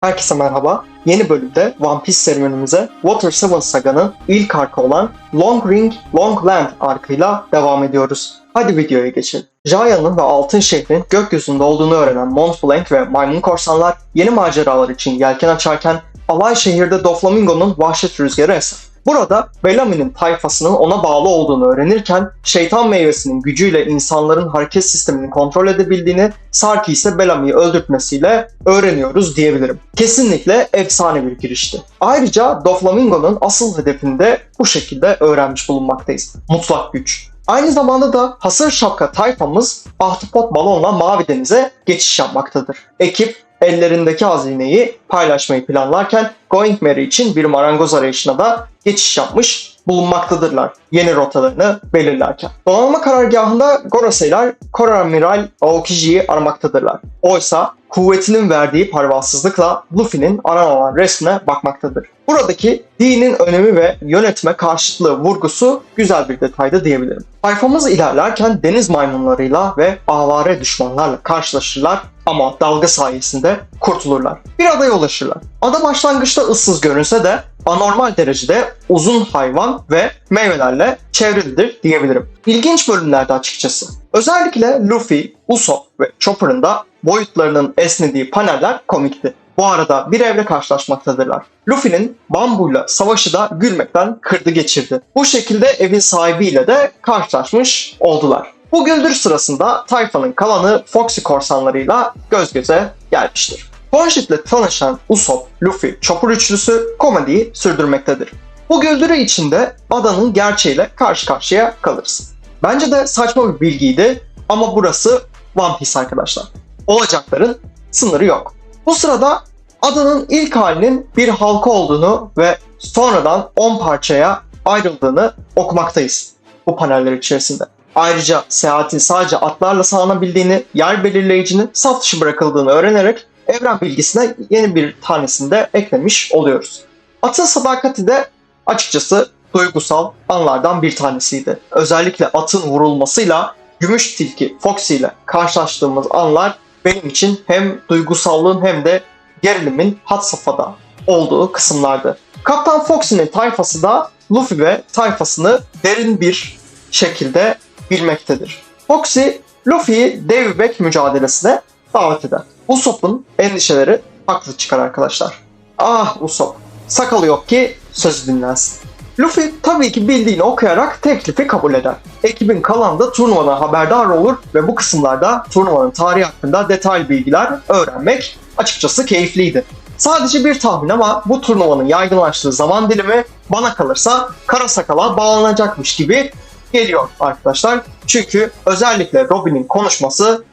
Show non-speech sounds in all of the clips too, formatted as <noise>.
Herkese merhaba. Yeni bölümde One Piece serüvenimize Water Seven Saga'nın ilk arkı olan Long Ring Long Land arkıyla devam ediyoruz. Hadi videoya geçelim. Jaya'nın ve Altın Şehrin gökyüzünde olduğunu öğrenen Mont Blanc ve maymun korsanlar yeni maceralar için yelken açarken alay şehirde Doflamingo'nun vahşet rüzgarı eser. Burada Bellamy'nin tayfasının ona bağlı olduğunu öğrenirken şeytan meyvesinin gücüyle insanların hareket sistemini kontrol edebildiğini, Sarki ise Bellamy'yi öldürtmesiyle öğreniyoruz diyebilirim. Kesinlikle efsane bir girişti. Ayrıca Doflamingo'nun asıl hedefini de bu şekilde öğrenmiş bulunmaktayız. Mutlak güç. Aynı zamanda da hasır şapka tayfamız Ahtapot balonla Mavi Deniz'e geçiş yapmaktadır. Ekip ellerindeki hazineyi paylaşmayı planlarken Going Merry için bir marangoz arayışına da geçiş yapmış bulunmaktadırlar yeni rotalarını belirlerken. Donanma karargahında Gorosei'ler Koramiral Aokiji'yi aramaktadırlar. Oysa kuvvetinin verdiği pervasızlıkla Luffy'nin aranan resmine bakmaktadır. Buradaki dinin önemi ve yönetme karşıtlığı vurgusu güzel bir detaydı diyebilirim. Sayfamız ilerlerken deniz maymunlarıyla ve avare düşmanlarla karşılaşırlar ama dalga sayesinde kurtulurlar. Bir adaya ulaşırlar. Ada başlangıçta ıssız görünse de anormal derecede uzun hayvan ve meyvelerle çevrilidir diyebilirim. İlginç bölümlerde açıkçası. Özellikle Luffy, Usopp ve Chopper'ın da boyutlarının esnediği paneller komikti. Bu arada bir evre karşılaşmaktadırlar. Luffy'nin bambuyla savaşı da gülmekten kırdı geçirdi. Bu şekilde evin sahibiyle de karşılaşmış oldular. Bu güldür sırasında tayfanın kalanı Foxy korsanlarıyla göz göze gelmiştir. Bonjit'le tanışan Usopp, Luffy, Chopper üçlüsü komediyi sürdürmektedir. Bu güldürü içinde adanın gerçeğiyle karşı karşıya kalırız. Bence de saçma bir bilgiydi ama burası One Piece arkadaşlar. Olacakların sınırı yok. Bu sırada adanın ilk halinin bir halka olduğunu ve sonradan 10 parçaya ayrıldığını okumaktayız bu paneller içerisinde. Ayrıca seyahatin sadece atlarla sağlanabildiğini, yer belirleyicinin saf dışı bırakıldığını öğrenerek evren bilgisine yeni bir tanesini de eklemiş oluyoruz. Atın sadakati de açıkçası duygusal anlardan bir tanesiydi. Özellikle atın vurulmasıyla Gümüş Tilki Foxy ile karşılaştığımız anlar benim için hem duygusallığın hem de gerilimin had safhada olduğu kısımlardı. Kaptan Foxy'nin tayfası da Luffy ve tayfasını derin bir şekilde bilmektedir. Foxy, Luffy'yi dev bebek mücadelesine davet eder. Usopp'un endişeleri haklı çıkar arkadaşlar. Ah Usopp, sakalı yok ki sözü dinlensin. Luffy tabii ki bildiğini okuyarak teklifi kabul eder. Ekibin kalanı da turnuvadan haberdar olur ve bu kısımlarda turnuvanın tarihi hakkında detaylı bilgiler öğrenmek açıkçası keyifliydi. Sadece bir tahmin ama bu turnuvanın yaygınlaştığı zaman dilimi bana kalırsa kara sakala bağlanacakmış gibi geliyor arkadaşlar. Çünkü özellikle Robin'in konuşması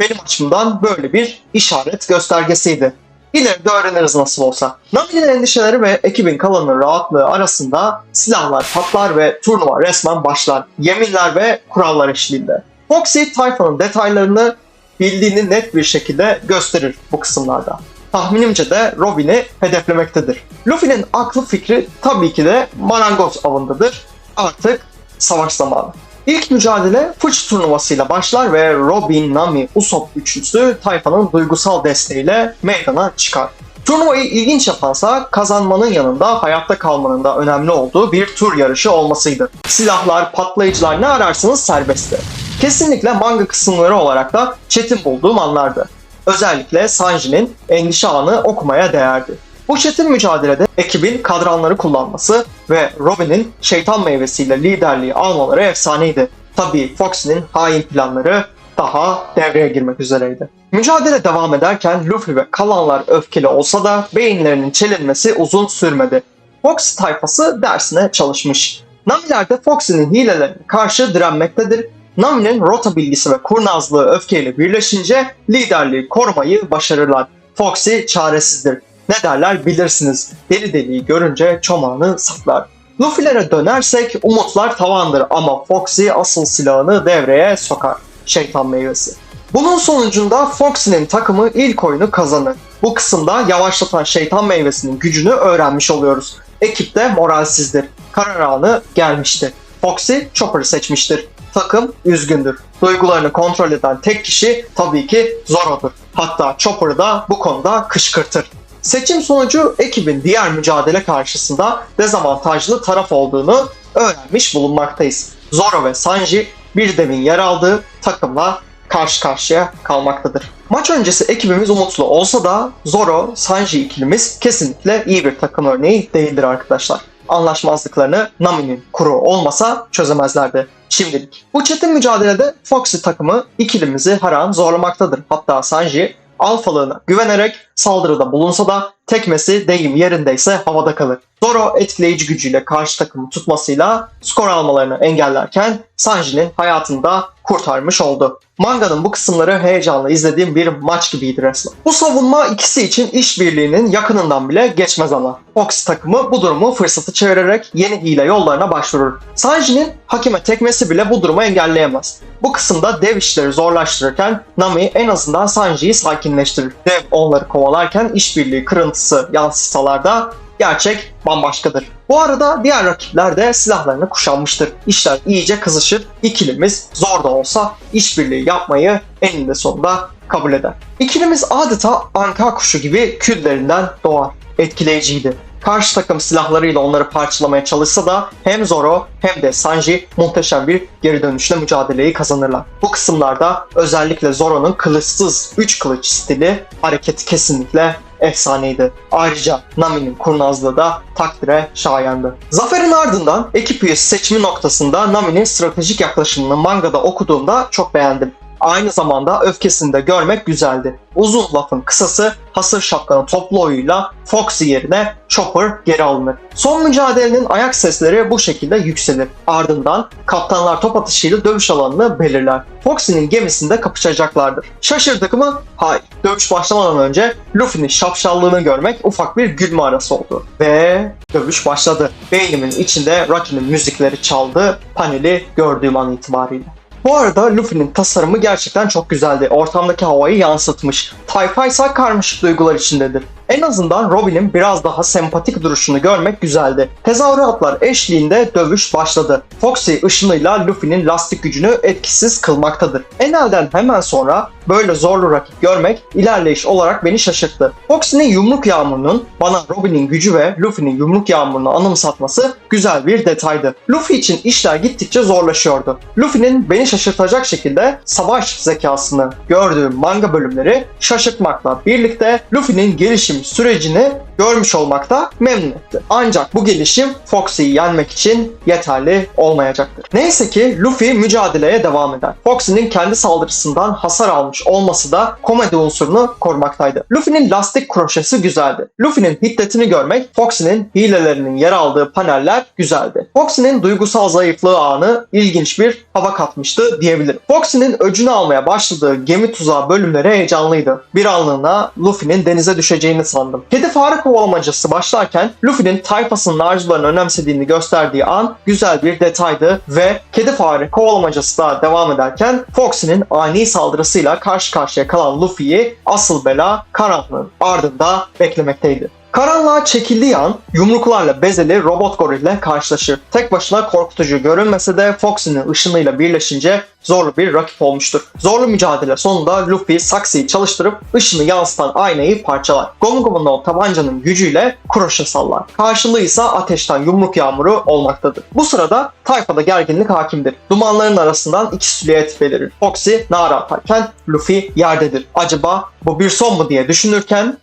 benim açımdan böyle bir işaret göstergesiydi. İleride öğreniriz nasıl olsa. Nami'nin endişeleri ve ekibin kalanının rahatlığı arasında silahlar patlar ve turnuva resmen başlar. Yeminler ve kurallar eşliğinde. Foxy tayfanın detaylarını bildiğini net bir şekilde gösterir bu kısımlarda. Tahminimce de Robin'i hedeflemektedir. Luffy'nin aklı fikri tabii ki de marangoz avındadır. Artık savaş zamanı. İlk mücadele fıç turnuvasıyla başlar ve Robin, Nami, Usopp üçlüsü tayfanın duygusal desteğiyle meydana çıkar. Turnuvayı ilginç yapansa kazanmanın yanında hayatta kalmanın da önemli olduğu bir tur yarışı olmasıydı. Silahlar, patlayıcılar ne ararsanız serbestti. Kesinlikle manga kısımları olarak da çetin bulduğum anlardı. Özellikle Sanji'nin endişe anı okumaya değerdi. Bu çetin mücadelede ekibin kadranları kullanması ve Robin'in şeytan meyvesiyle liderliği almaları efsaneydi. Tabii Foxy'nin hain planları daha devreye girmek üzereydi. Mücadele devam ederken Luffy ve kalanlar öfkeli olsa da beyinlerinin çelinmesi uzun sürmedi. Fox tayfası dersine çalışmış. Namiler de Foxy'nin hilelerine karşı direnmektedir. Nami'nin rota bilgisi ve kurnazlığı öfkeyle birleşince liderliği korumayı başarırlar. Foxy çaresizdir. Ne derler bilirsiniz. Deli deliği görünce çomağını saklar. Luffy'lere dönersek umutlar tavandır ama Foxy asıl silahını devreye sokar. Şeytan meyvesi. Bunun sonucunda Foxy'nin takımı ilk oyunu kazanır. Bu kısımda yavaşlatan şeytan meyvesinin gücünü öğrenmiş oluyoruz. Ekip de moralsizdir. Karar anı gelmişti. Foxy Chopper'ı seçmiştir. Takım üzgündür. Duygularını kontrol eden tek kişi tabii ki Zoro'dur. Hatta Chopper'ı da bu konuda kışkırtır. Seçim sonucu ekibin diğer mücadele karşısında dezavantajlı taraf olduğunu öğrenmiş bulunmaktayız. Zoro ve Sanji bir demin yer aldığı takımla karşı karşıya kalmaktadır. Maç öncesi ekibimiz umutlu olsa da Zoro, Sanji ikilimiz kesinlikle iyi bir takım örneği değildir arkadaşlar. Anlaşmazlıklarını Nami'nin kuru olmasa çözemezlerdi şimdilik. Bu çetin mücadelede Foxy takımı ikilimizi her an zorlamaktadır. Hatta Sanji alfalığına güvenerek saldırıda bulunsa da tekmesi deyim yerindeyse havada kalır. Zoro etkileyici gücüyle karşı takımı tutmasıyla skor almalarını engellerken Sanji'nin hayatını da kurtarmış oldu. Manganın bu kısımları heyecanla izlediğim bir maç gibiydi resmen. Bu savunma ikisi için işbirliğinin yakınından bile geçmez ama. Fox takımı bu durumu fırsatı çevirerek yeni hile yollarına başvurur. Sanji'nin hakeme tekmesi bile bu durumu engelleyemez. Bu kısımda dev işleri zorlaştırırken Nami en azından Sanji'yi sakinleştirir. Dev onları kovalarken işbirliği kırıntısı yansısalar da gerçek bambaşkadır. Bu arada diğer rakipler de silahlarını kuşanmıştır. İşler iyice kızışır. İkilimiz zor da olsa işbirliği yapmayı eninde sonunda kabul eder. İkilimiz adeta anka kuşu gibi küllerinden doğar. Etkileyiciydi. Karşı takım silahlarıyla onları parçalamaya çalışsa da hem Zoro hem de Sanji muhteşem bir geri dönüşle mücadeleyi kazanırlar. Bu kısımlarda özellikle Zoro'nun kılıçsız 3 kılıç stili hareketi kesinlikle efsaneydi. Ayrıca Nami'nin kurnazlığı da takdire şayandı. Zaferin ardından ekip üyesi seçimi noktasında Nami'nin stratejik yaklaşımını mangada okuduğumda çok beğendim. Aynı zamanda öfkesini de görmek güzeldi. Uzun lafın kısası hasır şapkanın toplu oyuyla Foxy yerine Chopper geri alınır. Son mücadelenin ayak sesleri bu şekilde yükselir. Ardından kaptanlar top atışıyla dövüş alanını belirler. Foxy'nin gemisinde kapışacaklardır. Şaşırdık mı? Hayır. Dövüş başlamadan önce Luffy'nin şapşallığını görmek ufak bir gülme arası oldu. Ve dövüş başladı. Beynimin içinde Rocky'nin müzikleri çaldı paneli gördüğüm an itibariyle. Bu arada Luffy'nin tasarımı gerçekten çok güzeldi. Ortamdaki havayı yansıtmış. Tayfa ise karmaşık duygular içindedir. En azından Robin'in biraz daha sempatik duruşunu görmek güzeldi. Tezahüratlar eşliğinde dövüş başladı. Foxy ışınıyla Luffy'nin lastik gücünü etkisiz kılmaktadır. Enel'den hemen sonra böyle zorlu rakip görmek ilerleyiş olarak beni şaşırttı. Foxy'nin yumruk yağmurunun bana Robin'in gücü ve Luffy'nin yumruk yağmurunu anımsatması güzel bir detaydı. Luffy için işler gittikçe zorlaşıyordu. Luffy'nin beni şaşırtacak şekilde savaş zekasını gördüğüm manga bölümleri şaşırtmakla birlikte Luffy'nin gelişim sürecini görmüş olmakta memnun etti. Ancak bu gelişim Foxy'yi yenmek için yeterli olmayacaktır. Neyse ki Luffy mücadeleye devam eder. Foxy'nin kendi saldırısından hasar almış olması da komedi unsurunu korumaktaydı. Luffy'nin lastik kroşesi güzeldi. Luffy'nin hiddetini görmek, Foxy'nin hilelerinin yer aldığı paneller güzeldi. Foxy'nin duygusal zayıflığı anı ilginç bir hava katmıştı diyebilirim. Foxy'nin öcünü almaya başladığı gemi tuzağı bölümleri heyecanlıydı. Bir anlığına Luffy'nin denize düşeceğini sandım. Kedi fare kovalamacası başlarken Luffy'nin tayfasının arzularını önemsediğini gösterdiği an güzel bir detaydı ve kedi fare kovalamacası da devam ederken Foxy'nin ani saldırısıyla karşı karşıya kalan Luffy'yi asıl bela karanlığın ardında beklemekteydi. Karanlığa çekildiği an yumruklarla bezeli robot gorille karşılaşır. Tek başına korkutucu görünmese de Foxy'nin ışınıyla birleşince zorlu bir rakip olmuştur. Zorlu mücadele sonunda Luffy saksıyı çalıştırıp ışını yansıtan aynayı parçalar. Gomu Gomu no tabancanın gücüyle kroşe sallar. Karşılığı ise ateşten yumruk yağmuru olmaktadır. Bu sırada tayfada gerginlik hakimdir. Dumanların arasından iki silüet belirir. Foxy nara atarken Luffy yerdedir. Acaba bu bir son mu diye düşünürken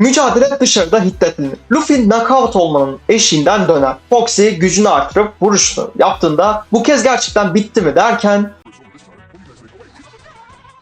Mücadele dışarıda hiddetlenir. Luffy knockout olmanın eşiğinden döner. Foxy gücünü artırıp vuruşunu yaptığında bu kez gerçekten bitti mi derken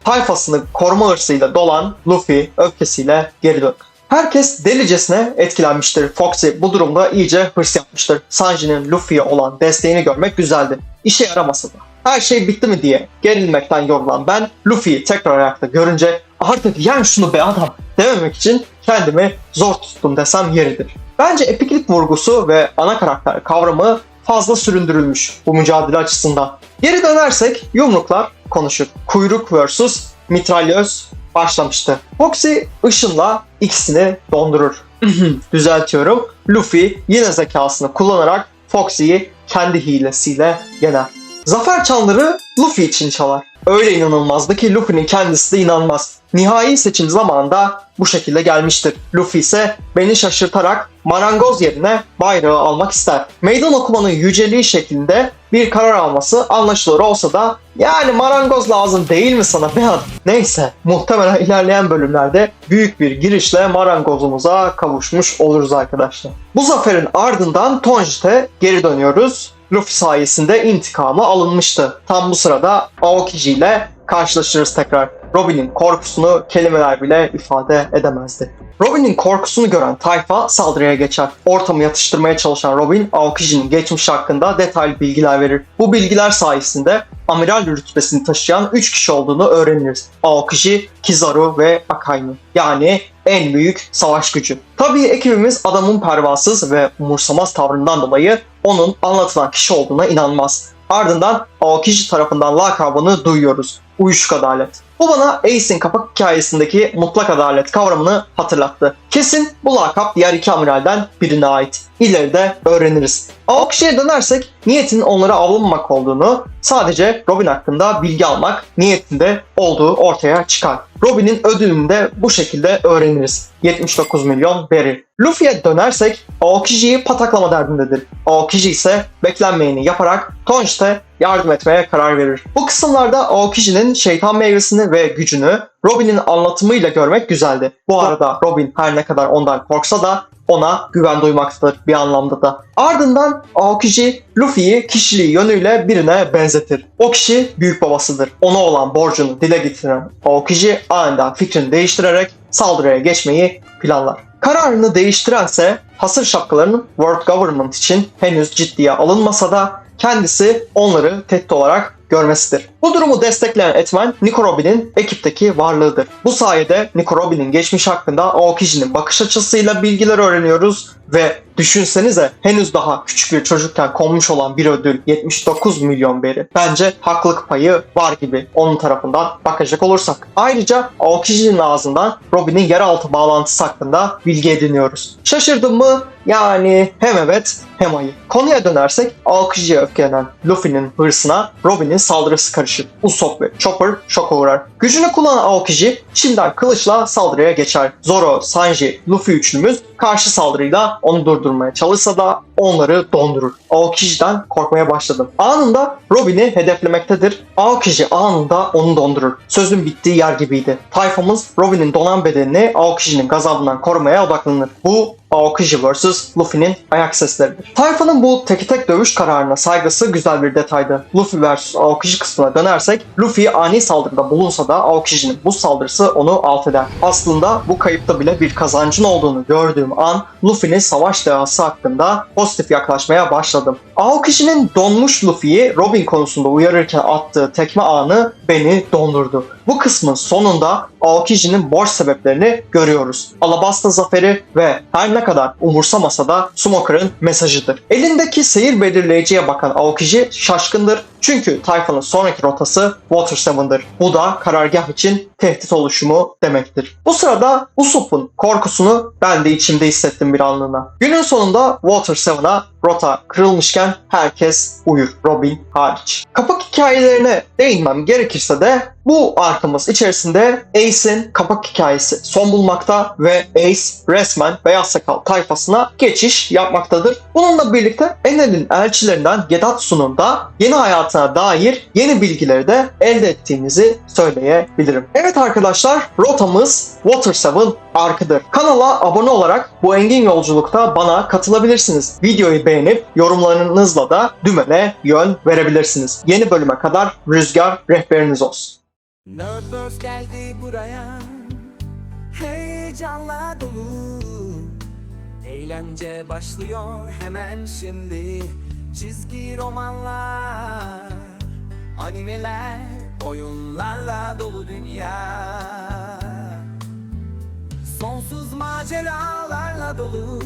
tayfasını koruma hırsıyla dolan Luffy öfkesiyle geri dönür. Herkes delicesine etkilenmiştir. Foxy bu durumda iyice hırs yapmıştır. Sanji'nin Luffy'ye olan desteğini görmek güzeldi. İşe yaramasa da. Her şey bitti mi diye gerilmekten yorulan ben Luffy'yi tekrar ayakta görünce artık yen şunu be adam dememek için kendimi zor tuttum desem yeridir. Bence epiklik vurgusu ve ana karakter kavramı fazla süründürülmüş bu mücadele açısından. Geri dönersek yumruklar konuşur. Kuyruk vs. mitralyöz başlamıştı. Foxy ışınla ikisini dondurur. <laughs> Düzeltiyorum. Luffy yine zekasını kullanarak Foxy'yi kendi hilesiyle yener. Zafer çanları Luffy için çalar. Öyle inanılmazdı ki Luffy'nin kendisi de inanmaz. Nihai seçim zamanında bu şekilde gelmiştir. Luffy ise beni şaşırtarak marangoz yerine bayrağı almak ister. Meydan okumanın yüceliği şeklinde bir karar alması anlaşılır olsa da yani marangoz lazım değil mi sana <laughs> be adam? Neyse muhtemelen ilerleyen bölümlerde büyük bir girişle marangozumuza kavuşmuş oluruz arkadaşlar. Bu zaferin ardından Tonjit'e geri dönüyoruz. Luffy sayesinde intikamı alınmıştı. Tam bu sırada Aokiji ile karşılaşırız tekrar. Robin'in korkusunu kelimeler bile ifade edemezdi. Robin'in korkusunu gören tayfa saldırıya geçer. Ortamı yatıştırmaya çalışan Robin, Aokiji'nin geçmiş hakkında detaylı bilgiler verir. Bu bilgiler sayesinde amiral rütbesini taşıyan 3 kişi olduğunu öğreniriz. Aokiji, Kizaru ve Akainu. Yani en büyük savaş gücü. Tabii ekibimiz adamın pervasız ve umursamaz tavrından dolayı onun anlatılan kişi olduğuna inanmaz. Ardından Aokiji tarafından lakabını duyuyoruz. Uyuşuk adalet. Bu bana Ace'in kapak hikayesindeki mutlak adalet kavramını hatırlattı. Kesin bu lakap diğer iki amiralden birine ait. İleride öğreniriz. Aokishi'ye dönersek niyetin onları avlamamak olduğunu, sadece Robin hakkında bilgi almak niyetinde olduğu ortaya çıkar. Robin'in ödülünü de bu şekilde öğreniriz. 79 milyon veri. Luffy'ye dönersek Aokishi'yi pataklama derdindedir. Aokiji ise beklenmeyeni yaparak Tonjit'e yardım etmeye karar verir. Bu kısımlarda Aokishi'nin şeytan meyvesini ve gücünü Robin'in anlatımıyla görmek güzeldi. Bu arada Robin her ne kadar ondan korksa da ona güven duymaktadır bir anlamda da. Ardından Aokiji Luffy'yi kişiliği yönüyle birine benzetir. O kişi büyük babasıdır. Ona olan borcunu dile getiren Aokiji aniden fikrini değiştirerek saldırıya geçmeyi planlar. Kararını değiştirense hasır şapkalarının World Government için henüz ciddiye alınmasa da kendisi onları tehdit olarak görmesidir. Bu durumu destekleyen etmen Nico Robin'in ekipteki varlığıdır. Bu sayede Nico Robin'in geçmiş hakkında Aokishi'nin bakış açısıyla bilgiler öğreniyoruz ve düşünsenize henüz daha küçük bir çocukken konmuş olan bir ödül 79 milyon beri. Bence haklılık payı var gibi onun tarafından bakacak olursak. Ayrıca Aokishi'nin ağzından Robin'in yeraltı bağlantısı hakkında bilgi ediniyoruz. Şaşırdım mı? Yani hem evet hem hayır. Konuya dönersek Aokishi'ye öfkelenen Luffy'nin hırsına Robin'in saldırısı karışır. Usopp ve Chopper şoka uğrar. Gücünü kullanan Aokiji şimdiden kılıçla saldırıya geçer. Zoro, Sanji, Luffy üçlümüz karşı saldırıyla onu durdurmaya çalışsa da onları dondurur. Aokishi'den korkmaya başladım. Anında Robin'i hedeflemektedir. Aokiji anında onu dondurur. Sözün bittiği yer gibiydi. Tayfamız Robin'in donan bedenini Aokishi'nin gazabından korumaya odaklanır. Bu Aokiji vs. Luffy'nin ayak sesleridir. Tayfanın bu teki tek dövüş kararına saygısı güzel bir detaydı. Luffy vs. Aokiji kısmına dönersek, Luffy ani saldırıda bulunsa da Aokishi'nin bu saldırısı onu alt eder. Aslında bu kayıpta bile bir kazancın olduğunu gördüğüm an Luffy'nin savaş dehası hakkında pozitif yaklaşmaya başladım. Aokishi'nin donmuş Luffy'yi Robin konusunda uyarırken attığı tekme anı beni dondurdu. Bu kısmın sonunda Aokishi'nin borç sebeplerini görüyoruz. Alabasta zaferi ve her ne kadar umursamasa da Smoker'ın mesajıdır. Elindeki seyir belirleyiciye bakan Aokiji şaşkındır. Çünkü tayfanın sonraki rotası Water 7'dır. Bu da karargah için tehdit oluşumu demektir. Bu sırada Usopp'un korkusunu ben de içimde hissettim bir anlığına. Günün sonunda Water 7'a rota kırılmışken herkes uyur. Robin hariç. Kapak hikayelerine değinmem gerekirse de bu arkamız içerisinde Ace'in kapak hikayesi son bulmakta ve Ace resmen Beyaz Sakal tayfasına geçiş yapmaktadır. Bununla birlikte Enel'in elçilerinden Gedatsu'nun da yeni hayatına dair yeni bilgileri de elde ettiğimizi söyleyebilirim. Evet arkadaşlar rotamız Water 7 arkıdır. Kanala abone olarak bu engin yolculukta bana katılabilirsiniz. Videoyu beğenip yorumlarınızla da dümene yön verebilirsiniz. Yeni bölüme kadar rüzgar rehberiniz olsun. Nerdverse geldi buraya Heyecanla dolu Eğlence başlıyor hemen şimdi Çizgi romanlar Animeler Oyunlarla dolu dünya Sonsuz maceralarla dolu